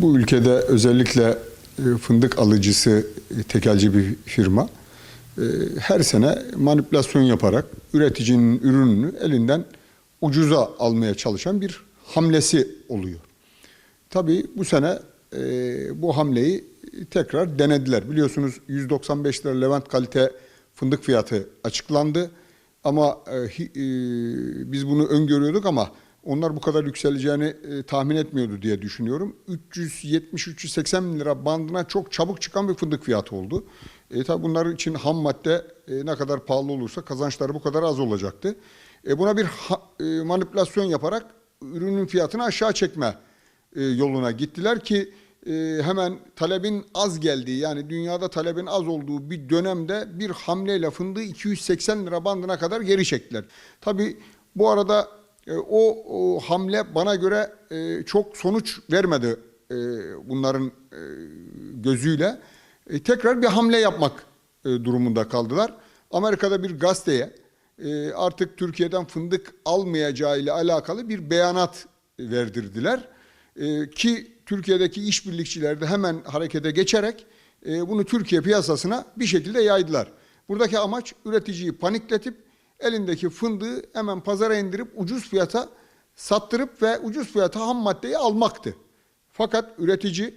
Bu ülkede özellikle e, fındık alıcısı e, tekelci bir firma e, her sene manipülasyon yaparak üreticinin ürününü elinden ucuza almaya çalışan bir hamlesi oluyor. Tabii bu sene bu hamleyi tekrar denediler. Biliyorsunuz 195 lira Levent kalite fındık fiyatı açıklandı. Ama biz bunu öngörüyorduk ama onlar bu kadar yükseleceğini e, tahmin etmiyordu diye düşünüyorum. 370-380 bin lira bandına çok çabuk çıkan bir fındık fiyatı oldu. E, tabii bunlar için ham madde e, ne kadar pahalı olursa kazançları bu kadar az olacaktı. E, buna bir ha- e, manipülasyon yaparak ürünün fiyatını aşağı çekme e, yoluna gittiler ki e, hemen talebin az geldiği yani dünyada talebin az olduğu bir dönemde bir hamleyle fındığı 280 lira bandına kadar geri çektiler. Tabi bu arada o, o hamle bana göre e, çok sonuç vermedi e, bunların e, gözüyle. E, tekrar bir hamle yapmak e, durumunda kaldılar. Amerika'da bir gazeteye e, artık Türkiye'den fındık almayacağı ile alakalı bir beyanat verdirdiler. E, ki Türkiye'deki işbirlikçiler de hemen harekete geçerek e, bunu Türkiye piyasasına bir şekilde yaydılar. Buradaki amaç üreticiyi panikletip elindeki fındığı hemen pazara indirip ucuz fiyata sattırıp ve ucuz fiyata ham maddeyi almaktı. Fakat üretici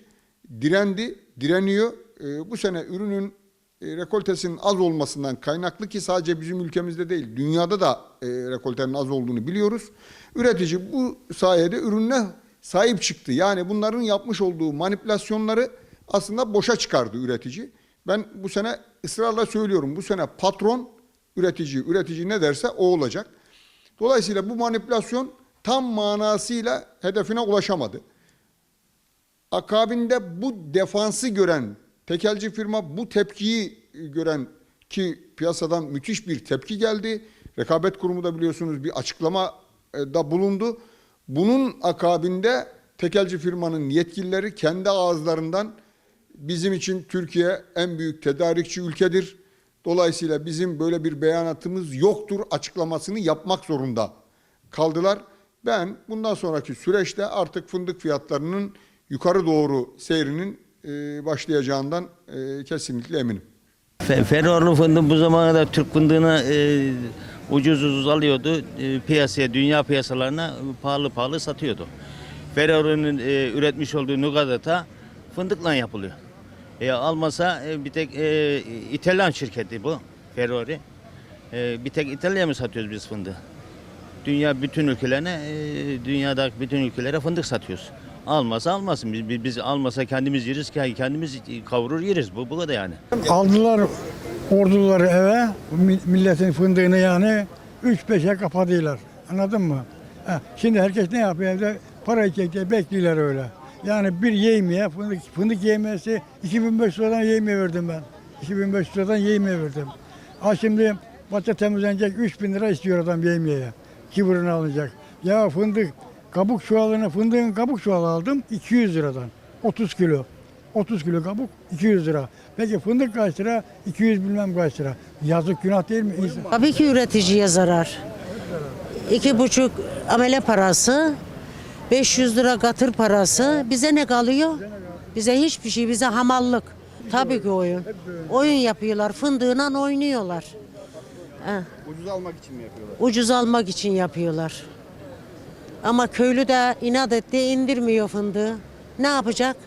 direndi, direniyor. E, bu sene ürünün e, rekoltesinin az olmasından kaynaklı ki sadece bizim ülkemizde değil dünyada da e, rekoltenin az olduğunu biliyoruz. Üretici bu sayede ürününe sahip çıktı. Yani bunların yapmış olduğu manipülasyonları aslında boşa çıkardı üretici. Ben bu sene ısrarla söylüyorum bu sene patron üretici, üretici ne derse o olacak. Dolayısıyla bu manipülasyon tam manasıyla hedefine ulaşamadı. Akabinde bu defansı gören tekelci firma bu tepkiyi gören ki piyasadan müthiş bir tepki geldi. Rekabet Kurumu da biliyorsunuz bir açıklama e, da bulundu. Bunun akabinde tekelci firmanın yetkilileri kendi ağızlarından bizim için Türkiye en büyük tedarikçi ülkedir. Dolayısıyla bizim böyle bir beyanatımız yoktur açıklamasını yapmak zorunda kaldılar. Ben bundan sonraki süreçte artık fındık fiyatlarının yukarı doğru seyrinin e, başlayacağından e, kesinlikle eminim. Fe- Ferroğlu fındığı bu zamana kadar Türk fındığını e, ucuz ucuz alıyordu. E, piyasaya, dünya piyasalarına pahalı pahalı satıyordu. Ferroğlu'nun e, üretmiş olduğu nugadata fındıkla yapılıyor. E, almasa e, bir tek e, İtalyan şirketi bu Ferrari. E, bir tek İtalya'ya mı satıyoruz biz fındığı? Dünya bütün ülkelerine, e, dünyadaki bütün ülkelere fındık satıyoruz. Almasa almasın. Biz, biz, biz almasa kendimiz yeriz, kendimiz kavurur yeriz. Bu, bu kadar yani. Aldılar orduları eve, mi- milletin fındığını yani 3-5'e kapadılar. Anladın mı? Ha, şimdi herkes ne yapıyor evde? Para çekti, bekliyorlar öyle. Yani bir yemeğe, fındık, fındık yemesi 2500 liradan yemeğe verdim ben. 2500 liradan yemeğe verdim. Ha şimdi bahçe temizlenecek 3000 lira istiyor adam yemeğe. Kibrını alacak. Ya fındık, kabuk çuvalını, fındığın kabuk çuvalı aldım 200 liradan. 30 kilo. 30 kilo kabuk 200 lira. Peki fındık kaç lira? 200 bilmem kaç lira. Yazık günah değil mi? Tabii ki üreticiye zarar. İki buçuk amele parası, 500 lira katır parası. Bize ne kalıyor? Bize hiçbir şey, bize hamallık. Tabii ki oyun. Oyun yapıyorlar, fındığına oynuyorlar. Heh. Ucuz almak için mi yapıyorlar? Ucuz almak için yapıyorlar. Ama köylü de inat etti, indirmiyor fındığı. Ne yapacak?